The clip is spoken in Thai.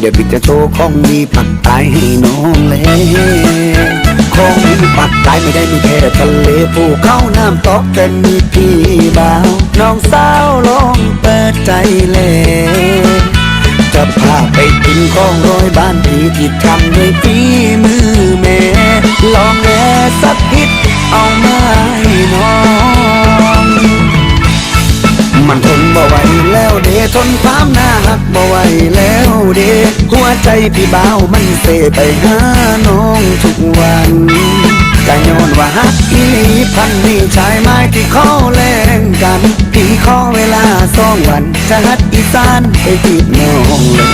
เดี๋ยวพี่จะโชว์ของดีปักใต้ให้น้องเลยของดีปักใต้ไม่ได้มีแค่ทะเลภูเขาน้ำตกแต่มีพี่บ่าวน้องสาวลองเปิดใจเลยจะพาไปกินของร้อยบ้านพี่ที่ทำด้วยฝีมือแม่ลองแน่สักพิษเอามาให้น้องมันทนบ่ไหวแล้วเดทนความน่าหักบ่ไหวแล้ว พี่เบาวมันเสไปหาน้องทุกวันกะย้อนว่าฮักอีหลีพันนี่ชายไม้ที่ขอแลงกัน พี่ขอเวลาสองวัน จะฮัดอีสานไปจีบน้องเลย